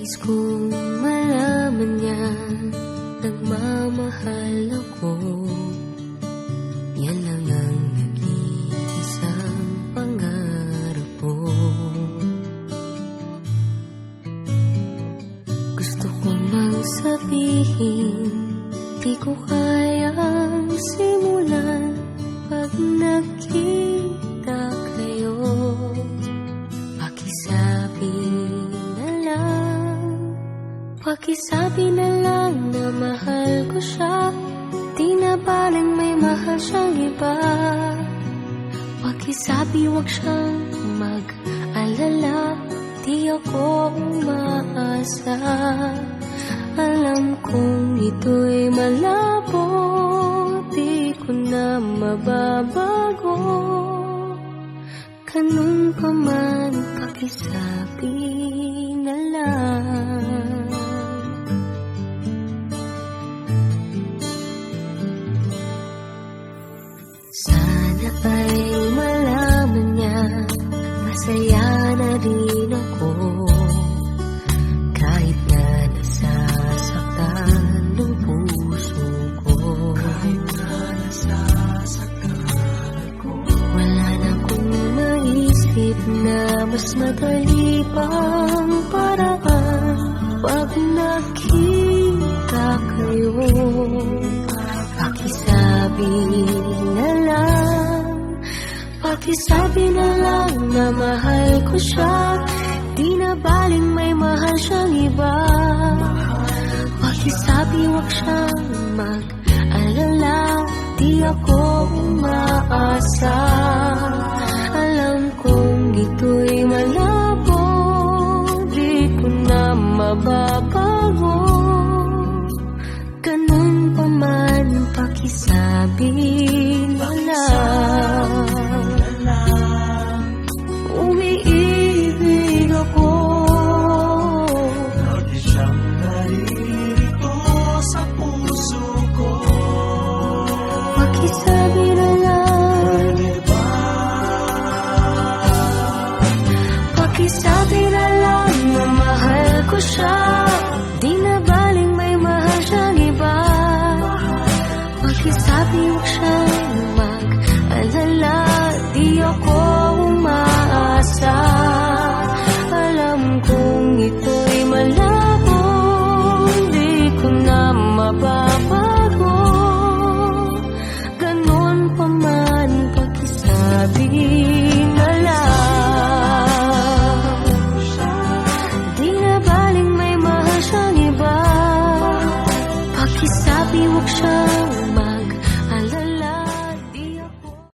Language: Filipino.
Nais kong malaman niya Nagmamahal ako. Yan lang ang nag-iisang pangarap ko Gusto kong mang sabihin Di ko kayang simulan Pakisabi na lang na mahal ko siya. Di na baling may mahal siyang iba. Pakisabi wag siyang mag-alala. Di ako umaasa Alam kong ito'y malabo Di ko na mababago. Ganun pa man pakisabi na lang Sana ay malaman niya Masaya na rin ako. Kahit na nasasaktan ng puso ko. Kahit na nasasaktan ako Wala na kong maisip na mas madali pang Pakisabi na lang na mahal ko siya? Di na baling may mahal siyang iba. Pakisabi wag siyang mag-alala? Di ako umaasa. Alam kong ito'y malabo Di ko na mababago. Ganun pa man pakisabi 你无声。